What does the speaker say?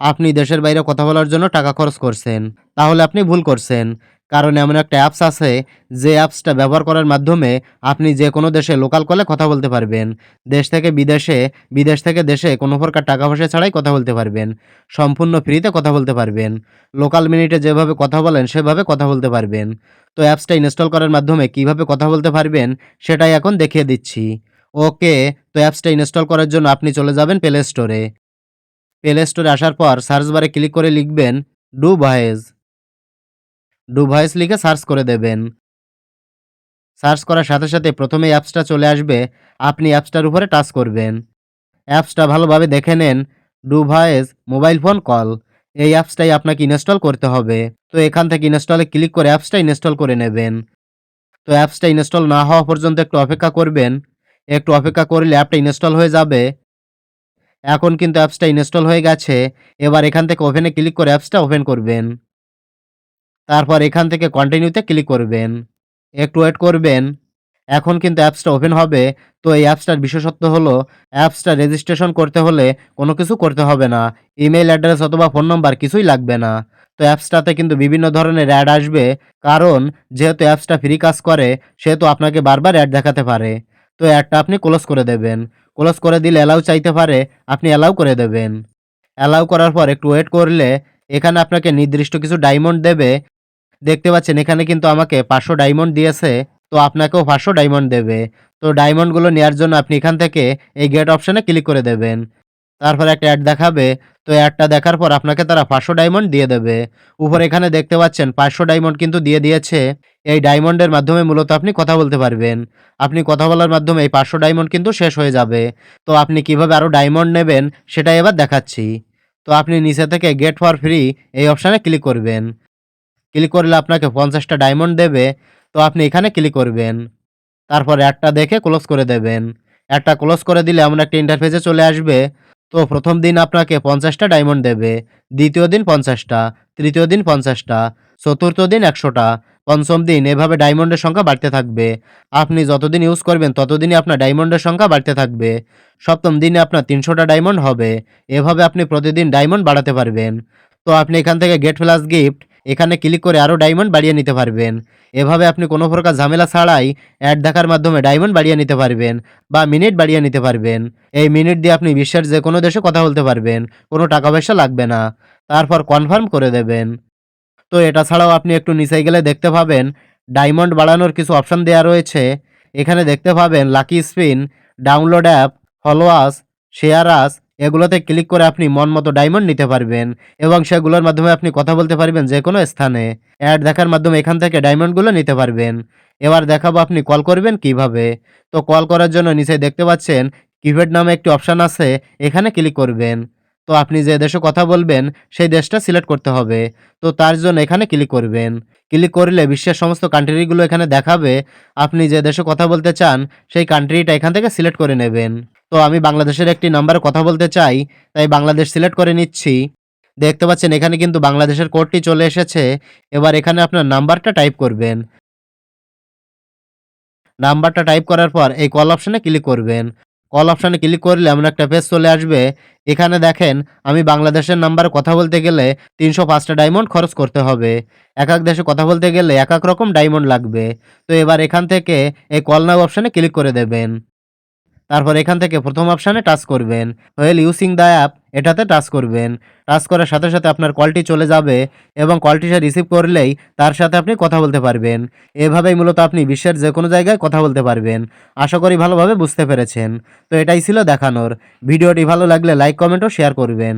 আপনি দেশের বাইরে কথা বলার জন্য টাকা খরচ করছেন। তাহলে আপনি ভুল করছেন। কারণ এমন একটা অ্যাপস আছে, যে অ্যাপসটা ব্যবহার করার মাধ্যমে আপনি যে কোনো দেশে লোকাল কলে কথা বলতে পারবেন। দেশ থেকে বিদেশে, বিদেশ থেকে দেশে কোনো প্রকার টাকা পয়সা ছাড়াই কথা বলতে পারবেন। সম্পূর্ণ ফ্রিতে কথা বলতে পারবেন। লোকাল মিনিটে যেভাবে কথা বলেন, সেভাবে কথা বলতে পারবেন। তো অ্যাপসটা ইনস্টল করার মাধ্যমে কীভাবে কথা বলতে পারবেন, সেটাই এখন দেখিয়ে দিচ্ছি। ওকে, তো অ্যাপসটা ইনস্টল করার জন্য আপনি চলে যাবেন প্লে স্টোরে প্লে স্টোরে আসার পর সার্চ বারে ক্লিক করে লিখবেন ডু ভয়েস ডু ভয়েস লিখে সার্চ করে দেবেন। সার্চ করার সাথে সাথে প্রথমে অ্যাপসটা চলে আসবে। আপনি অ্যাপসটার উপরে টাচ করবেন। অ্যাপসটা ভালোভাবে দেখে নেন। Do voice mobile phone call এই অ্যাপসটাই আপনাকে ইনস্টল করতে হবে। তো এখান থেকে ইনস্টলে ক্লিক করে অ্যাপসটা ইনস্টল করে নেবেন। তো অ্যাপসটা ইনস্টল না হওয়া পর্যন্ত একটু অপেক্ষা করবেন। একটু অপেক্ষা করলে অ্যাপটা ইনস্টল হয়ে যাবে। এখন কিন্তু অ্যাপসটা ইনস্টল হয়ে গেছে। এবার এখান থেকে ওপেনে ক্লিক করে অ্যাপসটা ওপেন করবেন। তারপর এখান থেকে কন্টিনিউতে ক্লিক করবেন। একটু ওয়েট করবেন। এখন কিন্তু অ্যাপসটা ওপেন হবে। তো এই অ্যাপসটার বিশেষত্ব হলো, অ্যাপসটা রেজিস্ট্রেশন করতে হলে কোনো কিছু করতে হবে না। ইমেল অ্যাড্রেস অথবা ফোন নাম্বার কিছুই লাগবে না। তো অ্যাপসটাতে কিন্তু বিভিন্ন ধরনের অ্যাড আসবে। কারণ, যেহেতু অ্যাপসটা ফ্রি কাজ করে, সেহেতু আপনাকে বারবার অ্যাড দেখাতে পারে। তো অ্যাডটা আপনি ক্লোজ করে দেবেন। ক্লোজ করে দিলে অ্যালাউ চাইতে পারে, আপনি অ্যালাউ করে দেবেন। অ্যালাউ করার পর একটু ওয়েট করলে এখানে আপনাকে নির্দিষ্ট কিছু ডায়মন্ড দেবে। দেখতে পাচ্ছেন, এখানে কিন্তু আমাকে পাঁচশো ডায়মন্ড দিয়েছে, তো আপনাকেও পাঁচশো ডায়মন্ড দেবে। তো ডায়মন্ডগুলো নেওয়ার জন্য আপনি এখান থেকে এই গেট অপশানে ক্লিক করে দেবেন। তারপর একটা অ্যাড দেখাবে। তো অ্যাডটা দেখার পর আপনাকে তারা পাঁচশো ডায়মন্ড দিয়ে দেবে। উপর এখানে দেখতে পাচ্ছেন পাঁচশো ডায়মন্ড কিন্তু দিয়ে দিয়েছে। এই ডায়মন্ডের মাধ্যমে মূলত আপনি কথা বলতে পারবেন। আপনি কথা বলার মাধ্যমে এই পাঁচশো ডায়মন্ড কিন্তু শেষ হয়ে যাবে। তো আপনি কীভাবে আরও ডায়মন্ড নেবেন সেটাই এবার দেখাচ্ছি। তো আপনি নিচে থেকে গেট ফর ফ্রি এই অপশানে ক্লিক করবেন। ক্লিক করলে আপনাকে পঞ্চাশটা ডায়মন্ড দেবে। তো আপনি এখানে ক্লিক করবেন। তারপর অ্যাডটা দেখে ক্লোজ করে দেবেন। অ্যাডটা ক্লোজ করে দিলে এমন একটা ইন্টারফেসে চলে আসবে। তো প্রথম দিন আপনাকে পঞ্চাশটা ডায়মন্ড দেবে, দ্বিতীয় দিন পঞ্চাশটা, তৃতীয় দিন পঞ্চাশটা, চতুর্থ দিন একশোটা, পঞ্চম দিন এভাবে ডায়মন্ডের সংখ্যা বাড়তে থাকবে। আপনি যতদিন ইউজ করবেন ততদিনই আপনার ডায়মন্ডের সংখ্যা বাড়তে থাকবে। সপ্তম দিনে আপনার তিনশোটা ডায়মন্ড হবে, এভাবে আপনি প্রতিদিন ডায়মন্ড বাড়াতে পারবেন। তো আপনি এখান থেকে গেট প্লাস গিফট এখানে ক্লিক করে আরও ডায়মন্ড বাড়িয়ে নিতে পারবেন। এভাবে আপনি কোনো প্রকার ঝামেলা ছাড়াই অ্যাড দেখার মাধ্যমে ডায়মন্ড বাড়িয়ে নিতে পারবেন বা মিনিট বাড়িয়ে নিতে পারবেন। এই মিনিট দিয়ে আপনি বিশ্বের যে কোনো দেশে কথা বলতে পারবেন, কোনো টাকা পয়সা লাগবে না। তারপর কনফার্ম করে দেবেন। তো এটা ছাড়াও আপনি একটু নিচে গেলে দেখতে পাবেন ডায়মন্ড বাড়ানোর কিছু অপশান দেওয়া রয়েছে। এখানে দেখতে পাবেন lucky spin download app followers shares এগুলোতে ক্লিক করে আপনি মন মতো ডায়মন্ড নিতে পারবেন এবং সেগুলোর মাধ্যমে আপনি কথা বলতে পারবেন যে কোনো স্থানে। অ্যাড দেখার মাধ্যমে এখান থেকে ডায়মন্ডগুলো নিতে পারবেন। এবার দেখাবো আপনি কল করবেন কীভাবে। তো কল করার জন্য নিচে দেখতে পাচ্ছেন কিপ্যাড নামে একটি অপশান আছে, এখানে ক্লিক করবেন। তো আপনি যে দেশে কথা বলবেন, সেই দেশটা সিলেক্ট করতে হবে। তো তার জন্য এখানে ক্লিক করবেন। ক্লিক করলে বিশ্বের সমস্ত কান্ট্রিগুলো এখানে দেখাবে। আপনি যে দেশে কথা বলতে চান, সেই কান্ট্রিটা এখান থেকে সিলেক্ট করে নেবেন। তো আমি বাংলাদেশের একটি নাম্বারে কথা বলতে চাই, তাই বাংলাদেশ সিলেক্ট করে নিচ্ছি। দেখতে পাচ্ছেন, এখানে কিন্তু বাংলাদেশের কোডটি চলে এসেছে। এবার এখানে আপনার নাম্বারটা টাইপ করবেন। নাম্বারটা টাইপ করার পর এই কল অপশানে ক্লিক করবেন। কল অপশানে ক্লিক করলে এমন একটা পেজ চলে আসবে। এখানে দেখেন, আমি বাংলাদেশের নাম্বারে কথা বলতে গেলে তিনশো পাঁচটা ডায়মন্ড খরচ করতে হবে। এক এক দেশে কথা বলতে গেলে এক এক রকম ডায়মন্ড লাগবে। তো এবার এখান থেকে এই কল নাও অপশানে ক্লিক করে দেবেন। তারপর এখান থেকে প্রথম অপশানে টাচ করবেন। ওয়েল ইউসিং দ্য অ্যাপ এটাতে টাচ করবেন। টাচ করার সাথে সাথে আপনার কলটি চলে যাবে এবং কলটি সে রিসিভ করলেই তার সাথে আপনি কথা বলতে পারবেন। এভাবেই মূলত আপনি বিশ্বের যে কোনো জায়গায় কথা বলতে পারবেন। আশা করি ভালোভাবে বুঝতে পেরেছেন। তো এটাই ছিল দেখানোর। ভিডিওটি ভালো লাগলে লাইক কমেন্ট ও শেয়ার করবেন।